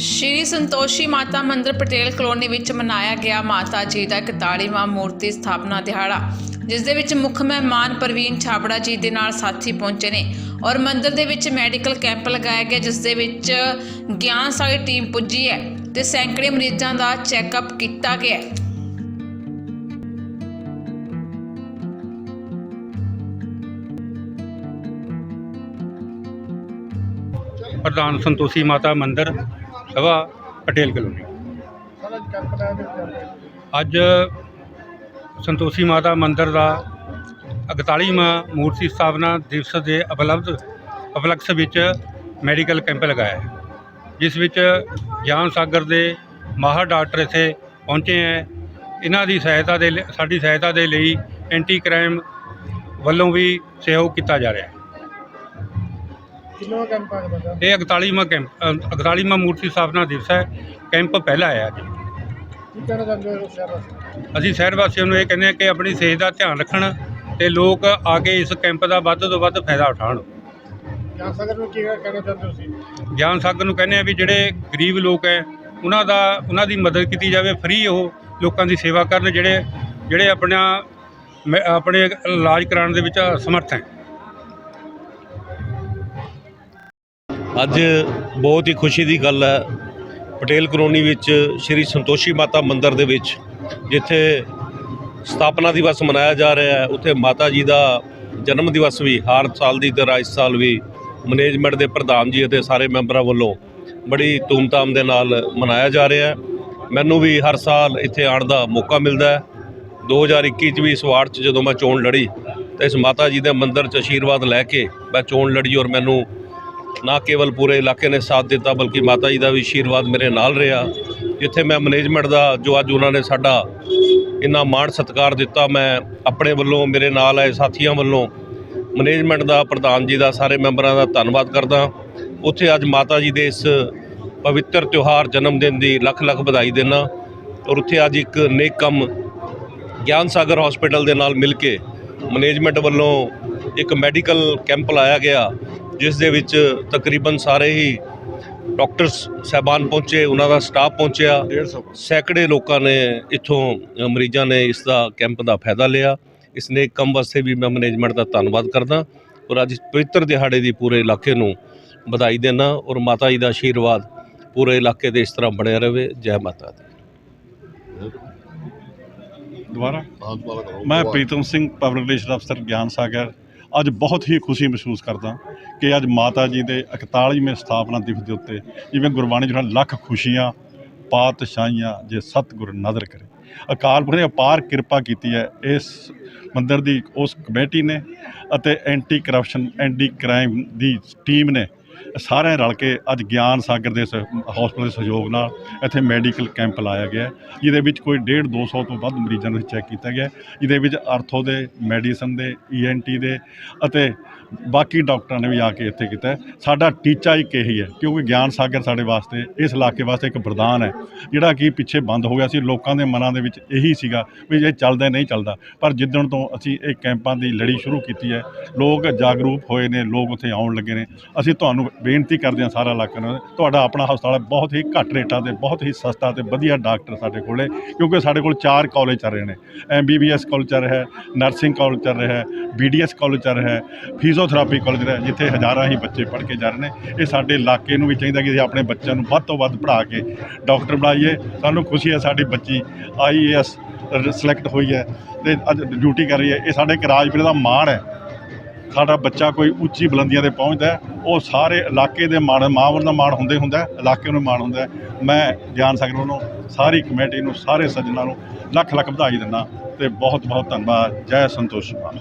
ਸ਼੍ਰੀ Satoshi ਮਾਤਾ ਮੰਦਿਰ Patel colony ਵਿੱਚ ਮਨਾਇਆ ਗਿਆ ਮਾਤਾ ਜੀ ਦਾ 41ਵਾਂ ਮੂਰਤੀ ਸਥਾਪਨਾ ਦਿਹਾੜਾ, ਜਿਸ ਦੇ ਵਿੱਚ ਮੁੱਖ ਮਹਿਮਾਨ ਪ੍ਰਵੀਨ ਛਾਬੜਾ ਜੀ ਦੇ ਨਾਲ ਸਾਥੀ ਪਹੁੰਚੇ ਨੇ ਔਰ ਮੰਦਿਰ ਦੇ ਵਿੱਚ ਮੈਡੀਕਲ ਕੈਂਪ ਲਗਾਇਆ ਗਿਆ, ਜਿਸ ਦੇ ਵਿੱਚ ਗਿਆਨ ਸਾਗਰ ਟੀਮ ਪੁੱਜੀ ਹੈ ਤੇ ਸੈਂਕੜੇ ਮਰੀਜ਼ਾਂ ਦਾ ਚੈੱਕਅਪ ਕੀਤਾ ਗਿਆ ਹੈ। ਪ੍ਰਧਾਨ ਸੰਤੋਸ਼ੀ ਮਾਤਾ ਮੰਦਿਰ ਸਭਾ ਪਟੇਲ ਕਲੋਨੀ। ਅੱਜ ਸੰਤੋਸ਼ੀ ਮਾਤਾ ਮੰਦਿਰ ਦਾ 41ਵਾਂ ਮੂਰਤੀ ਸਥਾਪਨਾ ਦਿਵਸ ਦੇ ਉਪਲਬਧ ਉਪਲਕਸ਼ ਵਿੱਚ ਮੈਡੀਕਲ ਕੈਂਪ ਲਗਾਇਆ ਹੈ, ਜਿਸ ਵਿੱਚ ਗਿਆਨ ਸਾਗਰ ਦੇ ਮਾਹਰ ਡਾਕਟਰ ਇੱਥੇ ਪਹੁੰਚੇ ਹੈ। ਇਹਨਾਂ ਦੀ ਸਹਾਇਤਾ ਦੇ ਲਈ- ਸਾਡੀ ਸਹਾਇਤਾ ਦੇ ਲਈ ਐਂਟੀ ਕ੍ਰਾਈਮ ਵੱਲੋਂ ਵੀ ਸਹਿਯੋਗ ਕੀਤਾ ਜਾ ਰਿਹਾ ਹੈ। ਕਿੰਨਾ ਕੈਂਪ ਆ ਬੰਦਾ ਇਹ 41ਵਾਂ ਕੈਂਪ ਅ, 41ਵਾਂ ਮੂਰਤੀ ਸਥਾਪਨਾ ਦਿਵਸ ਹੈ। ਕੈਂਪ ਪਹਿਲਾ ਆਇਆ ਜੀ। ਕੀ ਕਹਿਣਾ ਚਾਹੁੰਦੇ ਹੋ ਸ਼ਹਿਰ ਵਾਸਤੇ ਅਸੀਂ ਸ਼ਹਿਰ ਵਾਸੀਆਂ ਨੂੰ ਇਹ ਕਹਿੰਦੇ ਹਾਂ ਕਿ ਆਪਣੀ ਸਿਹਤ ਦਾ ਧਿਆਨ ਰੱਖਣ ਤੇ ਲੋਕ ਆ ਕੇ ਇਸ ਕੈਂਪ ਦਾ ਵੱਧ ਤੋਂ ਵੱਧ ਫਾਇਦਾ ਉਠਾਉਣ। ਗਿਆਨ ਸਾਗਰ ਨੂੰ ਕੀ ਕਹਿਣਾ ਚਾਹੁੰਦੇ ਹੋ ਤੁਸੀਂ? ਗਿਆਨ ਸਾਗਰ ਨੂੰ ਕਹਿੰਦੇ ਆ ਵੀ ਜਿਹੜੇ ਗਰੀਬ ਲੋਕ ਹੈ ਉਹਨਾਂ ਦਾ ਉਹਨਾਂ ਦੀ ਮਦਦ ਕੀਤੀ ਜਾਵੇ ਫ੍ਰੀ ਉਹ ਲੋਕਾਂ ਦੀ ਸੇਵਾ ਕਰਨ ਜਿਹੜੇ ਜਿਹੜੇ ਆਪਣਾ ਮ- ਆਪਣੇ ਇਲਾਜ ਕਰਾਉਣ ਦੇ ਵਿੱਚ ਸਮਰਥ ਹੈ। ਅੱਜ ਬਹੁਤ ਹੀ ਖੁਸ਼ੀ ਦੀ ਗੱਲ ਹੈ। ਪਟੇਲ ਕਲੋਨੀ ਵਿੱਚ ਸ਼੍ਰੀ ਸੰਤੋਸ਼ੀ ਮਾਤਾ ਮੰਦਿਰ ਦੇ ਵਿੱਚ, ਜਿੱਥੇ ਸਥਾਪਨਾ ਦਿਵਸ ਮਨਾਇਆ ਜਾ ਰਿਹਾ ਹੈ, ਉੱਥੇ ਮਾਤਾ ਜੀ ਦਾ ਜਨਮ ਦਿਵਸ ਵੀ, ਹਰ ਸਾਲ ਦੀ ਤਰ੍ਹਾਂ ਇਸ ਸਾਲ ਵੀ ਮੈਨੇਜਮੈਂਟ ਦੇ ਪ੍ਰਧਾਨ ਜੀ ਅਤੇ ਸਾਰੇ ਮੈਂਬਰਾਂ ਵੱਲੋਂ ਬੜੀ ਧੂਮਧਾਮ ਦੇ ਨਾਲ ਮਨਾਇਆ ਜਾ ਰਿਹਾ ਹੈ। ਮੈਨੂੰ ਵੀ ਹਰ ਸਾਲ ਇੱਥੇ ਆਉਣ ਦਾ ਮੌਕਾ ਮਿਲਦਾ ਹੈ। 2021 ਚ ਵੀ ਇਸ ਵਾਰਡ 'ਚ ਜਦੋਂ ਮੈਂ ਚੋਣ ਲੜੀ, ਤਾਂ ਇਸ ਮਾਤਾ ਜੀ ਦੇ ਮੰਦਿਰ 'ਚ ਆਸ਼ੀਰਵਾਦ ਲੈ ਕੇ ਮੈਂ ਚੋਣ ਲੜੀ ਔਰ ਮੈਨੂੰ ਨਾ ਕੇਵਲ ਪੂਰੇ ਇਲਾਕੇ ਨੇ ਸਾਥ ਦਿੱਤਾ, ਬਲਕਿ ਮਾਤਾ ਜੀ ਦਾ ਵੀ ਆਸ਼ੀਰਵਾਦ ਮੇਰੇ ਨਾਲ ਰਿਹਾ। ਜਿੱਥੇ ਮੈਂ ਮੈਨੇਜਮੈਂਟ ਦਾ, ਜੋ ਅੱਜ ਉਹਨਾਂ ਨੇ ਸਾਡਾ ਇੰਨਾ ਮਾਣ ਸਤਿਕਾਰ ਦਿੱਤਾ, ਮੈਂ ਆਪਣੇ ਵੱਲੋਂ, ਮੇਰੇ ਨਾਲ ਆਏ ਸਾਥੀਆਂ ਵੱਲੋਂ, ਮੈਨੇਜਮੈਂਟ ਦਾ, ਪ੍ਰਧਾਨ ਜੀ ਦਾ, ਸਾਰੇ ਮੈਂਬਰਾਂ ਦਾ ਧੰਨਵਾਦ ਕਰਦਾ ਉੱਥੇ ਅੱਜ ਮਾਤਾ ਜੀ ਦੇ ਇਸ ਪਵਿੱਤਰ ਤਿਉਹਾਰ ਜਨਮ ਦਿਨ ਦੀ ਲੱਖ ਲੱਖ ਵਧਾਈ ਦੇਣਾ ਔਰ ਉੱਥੇ ਅੱਜ ਇੱਕ ਨੇਕ ਕੰਮ ਗਿਆਨ ਸਾਗਰ ਹਸਪੀਟਲ ਦੇ ਨਾਲ ਮਿਲ ਕੇ ਮੈਨੇਜਮੈਂਟ ਵੱਲੋਂ ਇੱਕ ਮੈਡੀਕਲ ਕੈਂਪ ਲਾਇਆ ਗਿਆ। ਜਿਸ ਦੇ ਵਿੱਚ ਤਕਰੀਬਨ ਸਾਰੇ ਹੀ ਡਾਕਟਰਸ ਸਹਿਬਾਨ ਪਹੁੰਚੇ ਉਹਨਾਂ ਦਾ ਸਟਾਫ ਪਹੁੰਚਿਆ। 150 ਸੈਂਕੜੇ ਲੋਕਾਂ ਨੇ ਇੱਥੋਂ ਮਰੀਜ਼ਾਂ ਨੇ ਇਸ ਦਾ ਕੈਂਪ ਦਾ ਫਾਇਦਾ ਲਿਆ। ਇਸ ਨੇਕ ਕੰਮ ਵਾਸਤੇ ਵੀ ਮੈਂ ਮੈਨੇਜਮੈਂਟ ਦਾ ਧੰਨਵਾਦ ਕਰਦਾ ਔਰ ਅੱਜ ਪਵਿੱਤਰ ਦਿਹਾੜੇ ਦੀ ਪੂਰੇ ਇਲਾਕੇ ਨੂੰ ਵਧਾਈ ਦੇਣਾ ਔਰ ਮਾਤਾ ਜੀ ਦਾ ਆਸ਼ੀਰਵਾਦ ਪੂਰੇ ਇਲਾਕੇ ਤੇ ਇਸ ਤਰ੍ਹਾਂ ਬਣਿਆ ਰਹੇ ਜੈ ਮਾਤਾ ਦੀ। ਦੁਬਾਰਾ। ਮੈਂ ਪ੍ਰੀਤਮ ਸਿੰਘ ਪਬਲਿਕ ਰਿਲੇਸ਼ਨ ਅਫਸਰ ਗਿਆਨ ਸਾਗਰ। ਅੱਜ ਬਹੁਤ ਹੀ ਖੁਸ਼ੀ ਮਹਿਸੂਸ ਕਰਦਾ ਕਿ ਅੱਜ ਮਾਤਾ ਜੀ ਦੇ 41ਵੇਂ ਸਥਾਪਨਾ ਦਿਵਸ ਦੇ ਉੱਤੇ ਜਿਵੇਂ ਗੁਰਬਾਣੀ ਜਿਹੜਾ ਲੱਖ ਖੁਸ਼ੀਆਂ, ਪਾਤਸ਼ਾਹੀਆਂ ਜੇ ਸਤਿਗੁਰ ਨਦਰ ਕਰੇ। ਅਕਾਲ ਪੁਰਖ ਨੇ ਅਪਾਰ ਕਿਰਪਾ ਕੀਤੀ ਹੈ ਇਸ ਮੰਦਰ ਦੀ, ਉਸ ਕਮੇਟੀ ਨੇ ਅਤੇ ਐਂਟੀ ਕਰਪਸ਼ਨ ਐਂਟੀ ਕ੍ਰਾਈਮ ਦੀ ਟੀਮ ਨੇ ਸਾਰਿਆਂ ਰਲ ਕੇ ਅੱਜ ਗਿਆਨ ਸਾਗਰ ਦੇ ਹਸਪਤਾਲ ਦੇ ਸਹਿਯੋਗ ਨਾਲ ਇੱਥੇ ਮੈਡੀਕਲ ਕੈਂਪ ਲਾਇਆ ਗਿਆ ਜਿਹਦੇ ਵਿੱਚ ਕੋਈ 1.5 200 ਤੋਂ ਵੱਧ ਮਰੀਜ਼ਾਂ ਨੂੰ ਚੈੱਕ ਕੀਤਾ ਗਿਆ ਜਿਹਦੇ ਵਿੱਚ ਆਰਥੋ ਦੇ ਮੈਡੀਸਨ ਦੇ ਈਐਨਟੀ ਦੇ ਅਤੇ ਬਾਕੀ ਡਾਕਟਰਾਂ ਨੇ ਵੀ ਆ ਕੇ ਇੱਥੇ ਕੀਤਾ ਸਾਡਾ ਟੀਚਾ ਇੱਕ ਇਹੀ ਹੈ, ਕਿਉਂਕਿ ਗਿਆਨ ਸਾਗਰ ਸਾਡੇ ਵਾਸਤੇ, ਇਸ ਇਲਾਕੇ ਵਾਸਤੇ ਇੱਕ ਵਰਦਾਨ ਹੈ, ਜਿਹੜਾ ਕਿ ਪਿੱਛੇ ਬੰਦ ਹੋ ਗਿਆ ਸੀ, ਲੋਕਾਂ ਦੇ ਮਨਾਂ ਦੇ ਵਿੱਚ ਇਹੀ ਸੀਗਾ ਵੀ ਇਹ ਚੱਲਦਾ ਨਹੀਂ ਚੱਲਦਾ। ਪਰ ਜਿੱਦਣ ਤੋਂ ਅਸੀਂ ਇਹ ਕੈਂਪਾਂ ਦੀ ਲੜੀ ਸ਼ੁਰੂ ਕੀਤੀ ਹੈ, ਲੋਕ ਜਾਗਰੂਕ ਹੋਏ ਨੇ, ਲੋਕ ਉੱਥੇ ਆਉਣ ਲੱਗੇ ਨੇ। ਅਸੀਂ ਤੁਹਾਨੂੰ ਬੇਨਤੀ ਕਰਦੇ ਹਾਂ ਸਾਰਾ ਇਲਾਕਾ ਨੂੰ, ਤੁਹਾਡਾ ਆਪਣਾ ਹਸਪਤਾਲ ਬਹੁਤ ਹੀ ਘੱਟ ਰੇਟਾਂ ਤੇ, ਬਹੁਤ ਹੀ ਸਸਤਾ ਤੇ ਵਧੀਆ ਡਾਕਟਰ ਸਾਡੇ ਕੋਲੇ ਕਿਉਂਕਿ ਸਾਡੇ ਕੋਲ ਚਾਰ ਕਾਲਜ ਚੱਲ ਰਹੇ ਨੇ। ਐਮਬੀਬੀਐਸ ਕਾਲਜ ਚੱਲ ਰਿਹਾ ਹੈ, ਨਰਸਿੰਗ ਕਾਲਜ ਚੱਲ ਰਿਹਾ ਹੈ ਬੀਡੀਐਸ ਕਾਲਜ ਚੱਲ ਰਿਹਾ ਹੈ ਫਿਜ਼ੀਓਥੈਰੇਪੀ ਕਾਲਜ ਰਿਹਾ ਹੈ, ਜਿੱਥੇ ਹਜ਼ਾਰਾਂ ਹੀ ਬੱਚੇ ਪੜ੍ਹ ਕੇ ਜਾ ਰਹੇ ਨੇ। ਇਹ ਸਾਡੇ ਇਲਾਕੇ ਨੂੰ ਵੀ ਚਾਹੀਦਾ ਕਿ ਅਸੀਂ ਆਪਣੇ ਬੱਚਿਆਂ ਨੂੰ ਵੱਧ ਤੋਂ ਵੱਧ ਪੜ੍ਹਾ ਕੇ ਡਾਕਟਰ ਬਣਾਈਏ। ਸਾਨੂੰ ਖੁਸ਼ੀ ਹੈ ਸਾਡੀ ਬੱਚੀ ਆਈਏਐਸ ਸਿਲੈਕਟ ਹੋਈ ਹੈ ਤੇ ਅੱਜ ਡਿਊਟੀ ਕਰ ਰਹੀ ਹੈ। ਇਹ ਸਾਡੇ ਇੱਕ ਰਾਜਵੀਰ ਦਾ ਮਾਣ ਹੈ। ਸਾਡਾ ਬੱਚਾ ਕੋਈ ਉੱਚੀ ਬੁਲੰਦੀਆਂ ਤੇ ਪਹੁੰਚਦਾ ਉਹ ਸਾਰੇ ਇਲਾਕੇ ਦੇ ਮਾਣ ਮਾਂ ਦਾ ਮਾਣ ਹੁੰਦੇ ਹੁੰਦਾ ਇਲਾਕੇ ਨੂੰ ਮਾਣ ਹੁੰਦਾ ਮੈਂ ਗਿਆਨ ਸਾਗਰ ਵੱਲੋਂ ਸਾਰੀ ਕਮੇਟੀ ਨੂੰ ਸਾਰੇ ਸੱਜਣਾਂ ਨੂੰ ਲੱਖ ਲੱਖ ਵਧਾਈ ਦਿੰਦਾ ਤੇ ਬਹੁਤ ਬਹੁਤ ਧੰਨਵਾਦ। ਜੈ ਸੰਤੋਸ਼ ਮਾਨ।